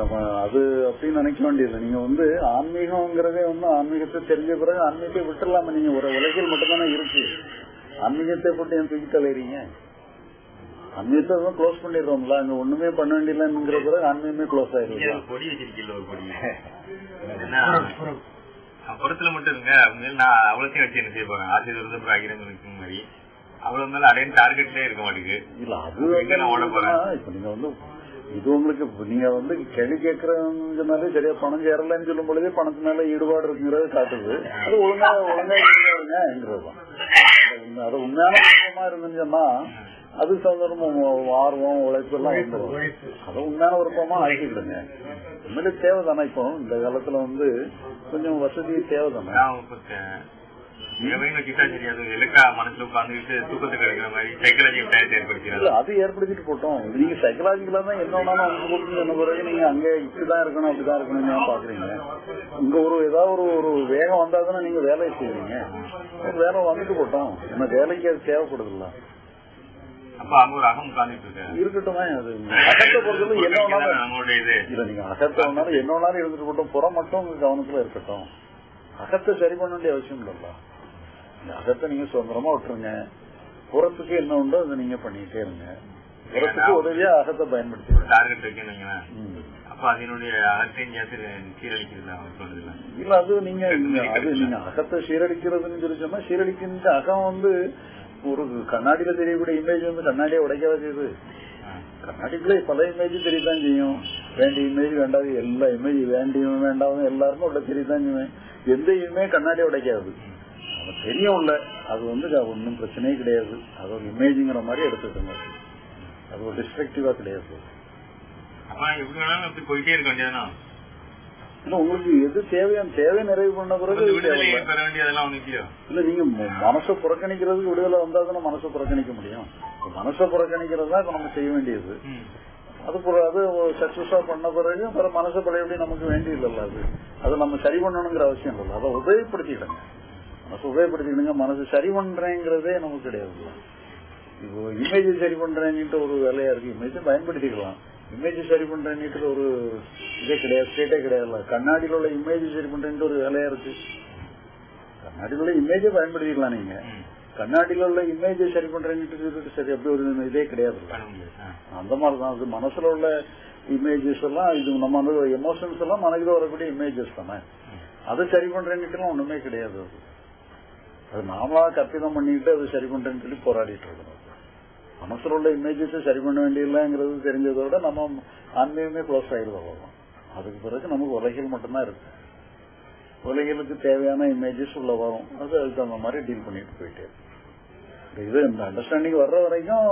நம்ம அது அப்படின்னு நினைக்க வேண்டியது நீங்க வந்து ஆன்மீகம்ங்கிறதே வந்து ஆன்மீகத்தை தெரிஞ்ச பிறகு ஆன்மீகத்தை விட்டுடலாம நீங்க ஒரு உலகில் மட்டும்தானே இருக்கு. ஆன்மீகத்தை போட்டு ஏன் தூக்கி தலைறீங்க ஆன்மீகத்தை தான் க்ளோஸ் பண்ணிடுறோம்ல. அங்க ஒண்ணுமே பண்ண வேண்டியலங்கிற பிறகு ஆன்மீகமே க்ளோஸ் ஒரு கொடி வச்சிருக்கீங்க ஒரு கொடி என்ன? புறத்துல மட்டும் இருங்க. உண்மையில நான் அவ்வளோத்தையும் வச்சு என்ன செய்ய போறேன்? ஆசிரியர் வந்து அப்புறம் அகிரம் இருக்கு மாதிரி. அவ்வளவு மேல அடையன் டார்கெட்லயே இருக்க மாட்டேங்குது. இல்ல அது எங்க வந்து நான் ஓட போறேன்? இப்ப நீங்க வந்து இது உங்களுக்கு நீங்க வந்து கேள்வி கேட்கறதுனாலே சரியா பணம் சேரலன்னு சொல்லும் பொழுதே பணத்து மேல ஈடுபாடு இருக்குங்கிறது காட்டுது. அது ஒழுங்கா ஒழுங்கா இருங்கிறதுதான் அது உண்மையான விஷயமா இருந்துச்சுன்னா அது சந்தர்ப்பம் ஆர்வம் உழைப்பு எல்லாம் அது உண்மையான விருப்பமா ஆக்கிடுங்க உண்மையிலே தேவைதானே இப்போ? இந்த காலத்துல வந்து கொஞ்சம் வசதி தேவைதானே? அது ஏற்படுத்திட்டு போட்டோம். நீங்க சைக்கலாஜிக்கலா தான் என்ன வேணாலும் சொன்ன பிறகு நீங்க அங்க இப்படிதான் இருக்கணும் அப்படிதான் இருக்கணும்னு ஏன் பாக்குறீங்க. இங்க ஒரு ஏதாவது ஒரு ஒரு வேகம் வந்தா தானே நீங்க வேலையை செய்வீங்க. வேலை வந்துட்டு போட்டோம். என்ன வேலைக்கு அது தேவைப்படுதுல்ல. இருக்கட்டுமே அகத்தை பொறுத்தவரை என்ன வேணாலும் அகத்தை வேணாலும் என்ன வேணாலும் இருந்துட்டு போட்டோம். புறம் மட்டும் உங்க கவனத்துல இருக்கட்டும். அகத்தை சரி பண்ண வேண்டிய அவசியம் இல்லல்ல. இந்த அகத்தை நீங்க சுதந்திரமா விட்டுருங்க. புறத்துக்கு என்ன உண்டோ அதை நீங்க பண்ணிட்டே இருங்க. புறத்துக்கு உதவியா அகத்தை பயன்படுத்தி டார்கெட் வைக்கணும் ம். அப்ப அதனுடைய அகத்தையும் சேர்த்து சீரழிக்கிறது அவங்க சொல்றதுல இல்ல. அது நீங்க அது நீங்க அகத்தை சீரழிக்கிறதுன்னு சொல்லி சொன்னா சீரழிக்கின்ற அகம் வந்து ஒரு கண்ணாடியில தெரியக்கூடிய இமேஜ் வந்து கண்ணாடியை உடைக்காத செய்யுது? கண்ணாடிக்குள்ள பல இமேஜ் தெரியத்தான் செய்யும். வேண்டிய இமேஜ் வேண்டாது எல்லா இமேஜ் வேண்டியும் வேண்டாவும் எல்லாருக்கும் உள்ள தெரியத்தான் செய்வேன். எந்த இமே கண்ணாடியை உடைக்காது. அது தெரியும் உள்ள அது வந்து ஒன்றும் பிரச்சனையே கிடையாது. அது ஒரு இமேஜுங்கிற மாதிரி எடுத்துக்கோங்க அது ஒரு டிஸ்ட்ரக்டிவா கிடையாது. போயிட்டே இருக்க இல்ல உங்களுக்கு எது தேவையான தேவை நிறைவு பண்ண பிறகு இல்ல நீங்க மனசை புறக்கணிக்கிறதுக்கு விடுதலை வந்தா தானே மனசை புறக்கணிக்க முடியும். மனசை புறக்கணிக்கிறது தான் நம்ம செய்ய வேண்டியது. அது அது சக்சஸா பண்ண பிறகு அப்புறம் மனசை பழையபடி நமக்கு வேண்டியதில்ல அது. அதை நம்ம சரி பண்ணணுங்கிற அவசியம் இல்லை. அதை உபயோகப்படுத்திக்கிடுங்க. மனசு உபயோகப்படுத்திக்கணுங்க மனசு சரி பண்றேங்கிறதே நமக்கு கிடையாது. இப்போ இமேஜ் சரி பண்றேன்னுட்டு ஒரு வேலையா இருக்கு இமேஜ் பயன்படுத்திக்கலாம். இமேஜ் சரி பண்றேன்னுட்டு ஒரு இதே கிடையாது ஸ்டேட்டே கிடையாது கண்ணாடியில் உள்ள இமேஜ் சரி பண்றேன்ட்டு ஒரு வேலையா இருக்கு. கண்ணாடியில் உள்ள இமேஜை பயன்படுத்திக்கலாம் நீங்க. கண்ணாடியில் உள்ள இமேஜை சரி பண்றேன்னுட்டு சரி அப்படி ஒரு இதே கிடையாது. அந்த மாதிரி தான் அது மனசுல உள்ள இமேஜஸ் எல்லாம் இது நம்ம அந்த எமோஷன்ஸ் எல்லாம் மனதில் வரக்கூடிய இமேஜஸ் தானே. அதை சரி பண்றேன்னுட்டுலாம் ஒண்ணுமே கிடையாது. அது அது நாமளா கற்பிதம் பண்ணிட்டு அதை சரி பண்றேன்னு சொல்லி போராடிட்டு இருக்கணும். மனசுல உள்ள இமேஜஸை சரி பண்ண வேண்டியதில்லைங்கிறது தெரிஞ்சதோட நம்ம ஆன்மீகமே க்ளோஸ் அவ்வளவுதான். அதுக்கு பிறகு நமக்கு உலகில் மட்டும்தான் இருக்கு. உலகிலுக்கு தேவையான இமேஜஸ் உள்ள வரும். அது அதுக்கு தகுந்த மாதிரி டீல் பண்ணிட்டு போயிட்டே. இது இந்த அண்டர்ஸ்டாண்டிங் வர்ற வரைக்கும்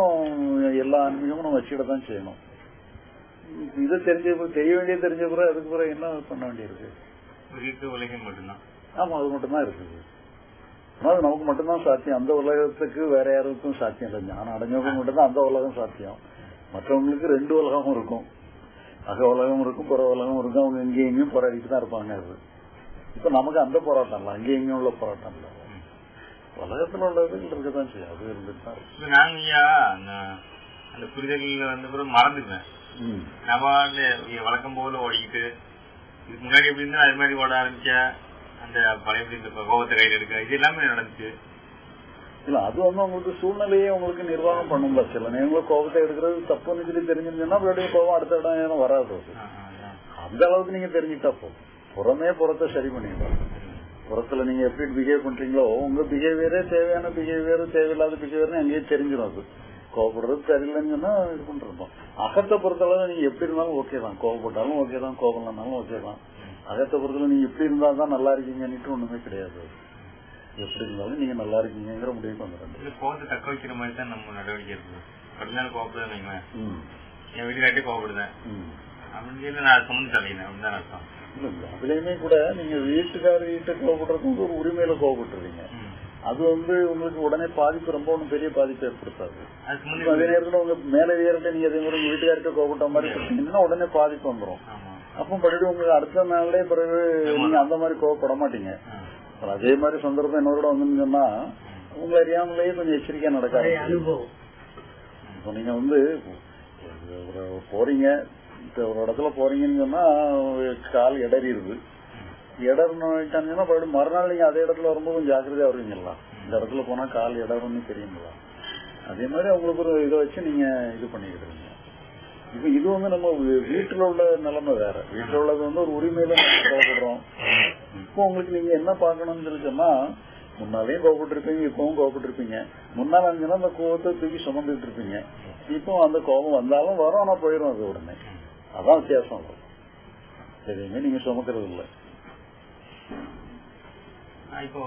எல்லா ஆன்மீகமும் நம்ம வச்சுக்கிட தான் செய்யணும். இது தெரிஞ்ச தெரிய வேண்டியது தெரிஞ்ச பிறகு அதுக்கு பிறகு என்ன பண்ண வேண்டியிருக்கு உலகம் மட்டும்தான். ஆமா அது மட்டும்தான் இருக்குது. அது நமக்கு மட்டும்தான் சாத்தியம். அந்த உலகத்துக்கு வேற யாருக்கும் சாத்தியம் இல்லை. ஞானம் அடைஞ்சவங்க மட்டும்தான் அந்த உலகம் சாத்தியம். மற்றவங்களுக்கு ரெண்டு உலகமும் இருக்கும். அக உலகம் இருக்கும் புற உலகம் இருக்கும். அவங்க இங்கேயும் இங்கேயும் போராடிட்டு தான் இருப்பாங்க அது. இப்ப நமக்கு அந்த போராட்டம் இல்லை. அங்கேயும் இங்கேயும் உள்ள போராட்டம் இல்லை. உலகத்துல உள்ளது இருக்கதான் செய்யும். அது இருந்துட்டு தான் நாங்க அந்த புரிதல்ல வந்த பிறகு மறந்துட்டேன். ம். நான் பாட்டு இங்க வழக்கம் போல ஓடிக்கிட்டு இதுக்கு முன்னாடி எப்படி இருந்தா அது மாதிரி ஓட ஆரம்பிச்சா அந்த பழைய இந்த கோபத்தை கையில் எடுக்க இது எல்லாமே நடந்துச்சு. இல்ல அது வந்து உங்களுக்கு சூழ்நிலையே உங்களுக்கு நிர்வாகம் பண்ணும்ல. சில நேரங்களில் கோபத்தை எடுக்கிறது தப்புன்னு சொல்லி தெரிஞ்சிருந்தீங்கன்னா மறுபடியும் கோபம் அடுத்த இடம் ஏதும் வராது. அந்த அளவுக்கு நீங்க தெரிஞ்சுட்டா போதும். புறமே புறத்தை சரி பண்ணிடலாம் புறத்துல நீங்க எப்படி பிஹேவ் பண்றீங்களோ உங்க பிஹேவியரே தேவையான பிஹேவியர் தேவையில்லாத பிஹேவியர்னு அங்கேயே தெரிஞ்சிடும் அது. கோவப்படுறது சரியில்லைன்னு சொன்னா இது பண்றோம் அகத்தை பொறுத்தளவு நீங்க எப்படி இருந்தாலும் ஓகே தான். கோவப்பட்டாலும் ஓகே தான். கோபம் இல்லைனாலும் ஓகே தான். அகத்தை பொறுத்தளவு நீங்க எப்படி இருந்தா தான் நல்லா இருக்கீங்கன்னுட்டு ஒண்ணுமே கிடையாது. எப்படி இருந்தாலும் நீங்க நல்லா இருக்கீங்கிற முடிவுக்கு வந்துடுறேன் கோபத்தை தக்க வைக்கிற மாதிரி தான் நம்ம நடவடிக்கை இருக்குது கடுமையான கோபப்படுதான் வைங்களேன். என் வீட்டுக்காட்டே கோபப்படுதேன் அப்படின்னு நான் சுமந்து அப்படின்னு அர்த்தம். அதுலயுமே கூட நீங்க வீட்டுக்கார வீட்டை கோவப்படுறதுக்கு ஒரு உரிமையில கோவப்பட்டுருவீங்க. ம். அது வந்து உங்களுக்கு உடனே பாதிப்பு ரொம்ப ஒன்றும் பெரிய பாதிப்பு ஏற்படுத்தாது. அது நேரத்துல உங்க மேல ஏறிட்ட நீங்க அதே மாதிரி உங்க வீட்டுக்கார்ட்ட கோவப்பட்ட மாதிரி உடனே பாதிப்பு வந்துரும். ஆமா. அப்போ மறுபடியும் உங்களுக்கு அடுத்த நாள்லயே பிறகு நீங்க அந்த மாதிரி கோவப்பட மாட்டீங்க. அதே மாதிரி சந்தர்ப்பம் என்னோட வந்துன்னு சொன்னா உங்களை அறியாமலேயே கொஞ்சம் எச்சரிக்கையா நடக்காது அனுபவம். இப்போ நீங்க வந்து போறீங்க இப்ப ஒரு இடத்துல போறீங்கன்னு சொன்னா கால் இடறிடுது. இடர்னுட்டாங்கன்னா மறுநாள் நீங்க அதே இடத்துல வரும்போது கொஞ்சம் ஜாக்கிரதையா வருவீங்களா இந்த இடத்துல போனா கால் இடரும்னு தெரியுங்களா அதே மாதிரி அவங்களுக்கு ஒரு இதை வச்சு நீங்க இது பண்ணிக்கிடுறீங்க இப்ப இது வந்து நம்ம வீட்டுல உள்ள நிலைமை வேற. வீட்டுல உள்ளது வந்து ஒரு உரிமையில நம்ம கோவப்படுறோம் இப்போ உங்களுக்கு நீங்க என்ன பார்க்கணும்னு சொல்லி சொன்னா முன்னாலேயும் கோவப்பட்டிருப்பீங்க இப்பவும் கோவப்பட்டிருப்பீங்க முன்னால இருந்துச்சுன்னா அந்த கோவத்தை தூக்கி சுமந்துட்டு இருப்பீங்க. இப்போ அந்த கோபம் வந்தாலும் வரும் ஆனா போயிடும் அது உடனே. அதான் வித்தியாசம். எதையுமே நீங்க சுமக்கிறது இல்லை. இப்போ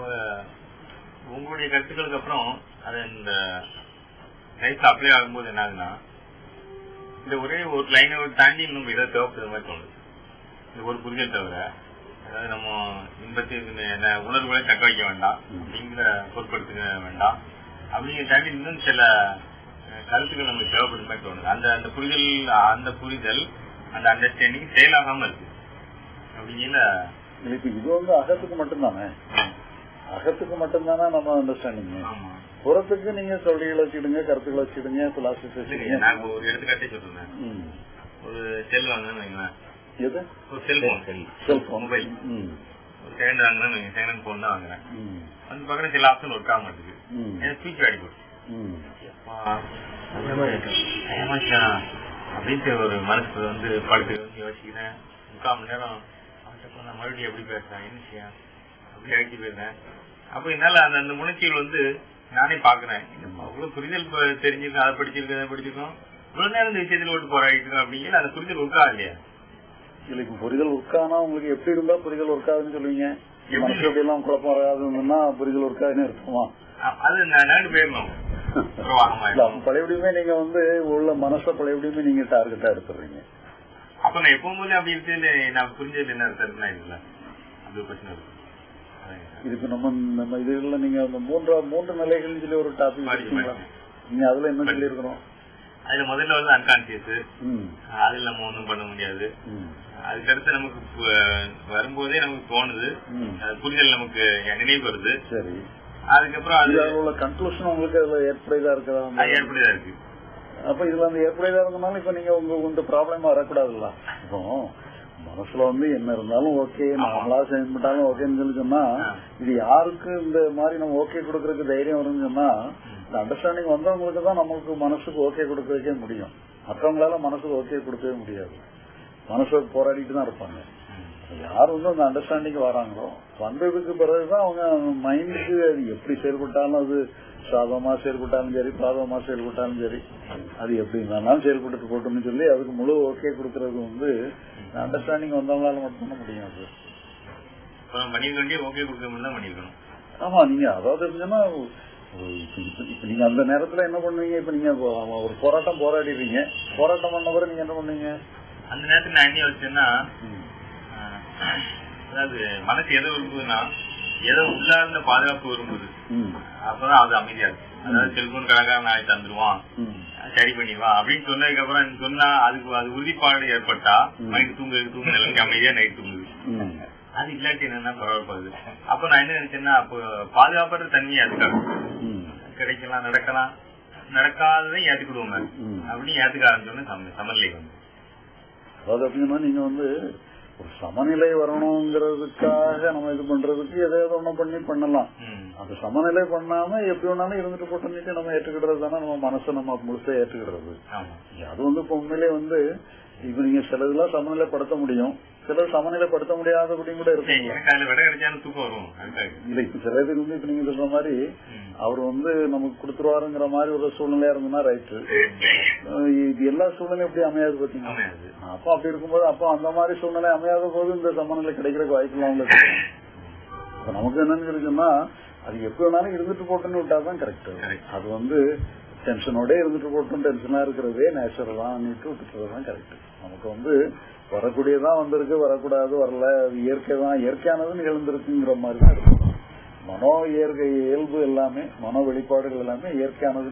உங்களுடைய கருத்துக்களுக்கு அப்புறம் அது இந்த லைஃப்ல அப்ளை ஆகும்போது என்ன ஆகுதுன்னா இந்த ஒரே ஒரு லைனை தாண்டி இன்னும் இதை தேவைப்படுற மாதிரி தோணுது. இந்த ஒரு புரிதல் தவிர அதாவது நம்ம இன்பத்தை என்ன உணர்வுகளை தக்க வைக்க வேண்டாம் அப்படிங்கிற பொருட்படுத்த வேண்டாம். அப்படிங்கிற தாண்டி இன்னும் சில கருத்துக்கள் நமக்கு தேவைப்படுற மாதிரி தோணுது. அந்த அந்த புரிதல் அந்த புரிதல் அந்த அண்டர்ஸ்டாண்டிங் செயலாகாம இருக்கு. அப்படிங்கிற இது வந்து அகத்துக்கு மட்டும்தானே? அகத்துக்கு மட்டும்தானே நம்ம அண்டர்ஸ்டாண்டிங் ஆமா. புறத்துக்கு நீங்க சொல்லிகளை வச்சுடுங்க கருத்துக்களை வச்சுடுங்க பிலாசபி சரி, வச்சுடுங்க நான் இப்போ ஒரு எடுத்துக்காட்டே சொல்றேன். ஒரு செல் வைங்களேன். எது? ஒரு செல்போன் செல்போன் மொபைல். ஒரு செகண்ட் வாங்கினேன்னு வைங்க செகண்ட் போன் தான் வாங்குறேன். வந்து பார்க்குறேன் சில ஆப்ஷன் ஒர்க் ஆக மாட்டேங்குது. எனக்கு ஸ்பீச் வாடி போச்சு. அப்படின்ட்டு ஒரு மனசுல வந்து படுத்து வந்து யோசிக்கிறேன். முக்கால் மணி நேரம் அவன்கிட்ட நான் மறுபடியும் எப்படி பேசுறேன் என்ன செய்யேன் அப்படி அழைச்சி போயிருந்தேன் அப்ப என்னால அந்த அந்த உணர்ச்சிகள் வந்து நானே பாக்குறேன் அவ்வளவு புரிதல் தெரிஞ்சிருக்கேன் அதை படிச்சிருக்கேன் அதை படிச்சிருக்கோம். இவ்வளவு நேரம் இந்த விஷயத்துல ஓட்டு போராடிட்டு இருக்கோம் அப்படிங்கிற அந்த புரிதல் ஒர்க்கா இல்லையா? இல்ல இப்ப புரிதல் ஒர்க்கானா உங்களுக்கு எப்படி இருந்தா புரிதல் ஒர்க்காதுன்னு சொல்லுவீங்க. மனசு எப்படி எல்லாம் குழப்பம் வராதுன்னா புரிதல் ஒர்க்காதுன்னு இருக்குமா? அது நான் போயிடணும் பழையபடியுமே நீங்க வந்து உள்ள மனச பழையபடியுமே நீங்க டார்கெட்டா எடுத்துடுறீங்க. அப்ப நான் எப்பவும் போது அப்படி இருக்கு நான் புரிஞ்சது என்ன இருக்குன்னா இல்ல அது பிரச்சனை இருக்கு. இதுக்கு நம்ம நம்ம இதுல நீங்க அந்த மூன்றா மூன்று நிலைகள் சொல்லி ஒரு டாபிக். நீங்க அதுல என்ன சொல்லி இருக்கணும் அதுல முதல்ல வந்து அன்கான்சியஸ் ம். அதுல நம்ம ஒண்ணும் பண்ண முடியாது. அதுக்கடுத்து நமக்கு வரும்போதே நமக்கு தோணுது. அது புரிதல் நமக்கு நினைவு வருது. சரி. அதுக்கப்புறம் அது இதுல உள்ள கன்க்ளூஷன் உங்களுக்கு அதுல ஏற்படையதா இருக்கதா அது வந்து? ஏற்படுதா இருக்கு. அப்ப இதுல அந்த ஏற்படையதா இருந்தனால இப்ப நீங்க உங்க இந்த ப்ராப்ளம் வரக்கூடாதுல்ல. இப்போ மனசுல வந்து என்ன இருந்தாலும் ஓகே நாமளா செயல்பட்டாலும் ஓகேன்னு சொல்லி சொன்னா. இது யாருக்கு இந்த மாதிரி நம்ம ஓகே கொடுக்கறதுக்கு தைரியம் வரும்னு சொன்னா இந்த அண்டர்ஸ்டாண்டிங் வந்தவங்களுக்கு தான் நமக்கு மனசுக்கு ஓகே கொடுக்கறதுக்கே முடியும். மற்றவங்களால மனசுக்கு ஓகே கொடுக்கவே முடியாது. மனசு போராடிட்டு தான் இருப்பாங்க. யார் வந்து அந்த அண்டர்ஸ்டாண்டிங் வராங்களோ வந்ததுக்கு பிறகுதான் அவங்க மைண்டுக்கு அது எப்படி செயல்பட்டாலும் அது சாதகமா செயல்பட்டாலும் சரி பாதகமா செயல்பட்டாலும் சரி அது எப்படி இருந்தாலும் செயல்பட்டு போட்டோம்னு சொல்லி அதுக்கு முழு ஓகே கொடுக்கறது வந்து அண்டர்ஸ்டாண்டிங் வந்தவங்களால மட்டும்தான் முடியும் அது அப்புறம் பண்ணிருக்க வேண்டிய ஓகே கொடுக்க மட்டும் தான் பண்ணிருக்கணும் ஆமா நீங்க அதாவது இருந்துச்சுன்னா இப்ப- நீங்க அந்த நேரத்துல என்ன பண்ணுவீங்க? இப்ப நீங்க ஒரு போராட்டம் போராடிடுறீங்க போராட்டம் பண்ண பிறகு நீங்க என்ன பண்ணுவீங்க? அந்த நேரத்துல நான் என்ன. ஆஹ், அதாவது மனசு எதை விரும்புதுன்னா எதை உள்ளார்ந்த பாதுகாப்பு விரும்புது. அப்பதான் அது அமைதியா இருக்கு அதாவது செல்போன் கடைக்காரன் நாளைக்கு தந்துருவான். சரி பண்ணிடுவான் அப்படின்னு சொன்னதுக்கு அப்புறம் சொன்னா அதுக்கு அது உறுதிப்பாடு ஏற்பட்டா. நைட்டு தூங்க தூங்க நிலைக்கு அமைதியா நைட் தூங்குது. அது இல்லாட்டி என்னன்னா பரவாயில்ல அப்ப நான் என்ன நினைச்சேன்னா அப்போ பாதுகாப்பற்ற தன்மை அதுக்காக ம். கிடைக்கலாம் நடக்கலாம் நடக்காததை ஏத்துக்கிடுவோங்க. அப்படின்னு ஏத்துக்க ஆரம்பிச்சோன்னு சம சமநிலை வந்து அப்படின்னா நீங்க வந்து ஒரு சமநிலை வரணுங்கிறதுக்காக நம்ம இது பண்றதுக்கு எதையாவது ஒண்ணு பண்ணி பண்ணலாம். அந்த சமநிலை பண்ணாம எப்படி வேணாலும் இருந்துட்டு போட்டு நம்ம ஏற்றுக்கிடுறது தானே நம்ம மனசை நம்ம முழுசா ஏற்றுக்கிடுறது. ஆமா. அது வந்து இப்ப உண்மையிலே வந்து இப்ப நீங்க சிலதெல்லாம் சமநிலைப்படுத்த முடியும். சிலர் சமநிலைப்படுத்த முடியாதபடி கூட அதுக்காக. இல்ல இப்ப சில பேர் வந்து இப்ப நீங்க சொல்ற மாதிரி. அவர் வந்து நமக்கு கொடுத்துருவாருங்கிற மாதிரி ஒரு சூழ்நிலையா இருந்ததுன்னா ரைட்டு இது எல்லா சூழ்நிலையும் எப்படி அமையாது பாத்தீங்களா அமையாது. அப்ப அப்படி இருக்கும்போது அப்ப அந்த மாதிரி சூழ்நிலை அமையாத போது இந்த சமநிலை கிடைக்கிறதுக்கு வாய்ப்பு இல்லாம இப்ப நமக்கு என்னன்னு இருக்குன்னா அது எப்ப வேணாலும் இருந்துட்டு போட்டுன்னு விட்டாதான் கரெக்ட். அது வந்து டென்ஷனோட இருந்துட்டு போட்டும் டென்ஷனா இருக்கிறதே நேச்சுரலான்னு விட்டுட்டுறதுதான் கரெக்ட் நமக்கு வந்து வரக்கூடியதான் வந்திருக்கு வரக்கூடாது வரல அது இயற்கை தான் இயற்கையானது நிகழ்ந்திருக்குங்கிற மாதிரி தான் இருக்கும். மனோ இயற்கை இயல்பு எல்லாமே மனோ வெளிப்பாடுகள் எல்லாமே இயற்கையானது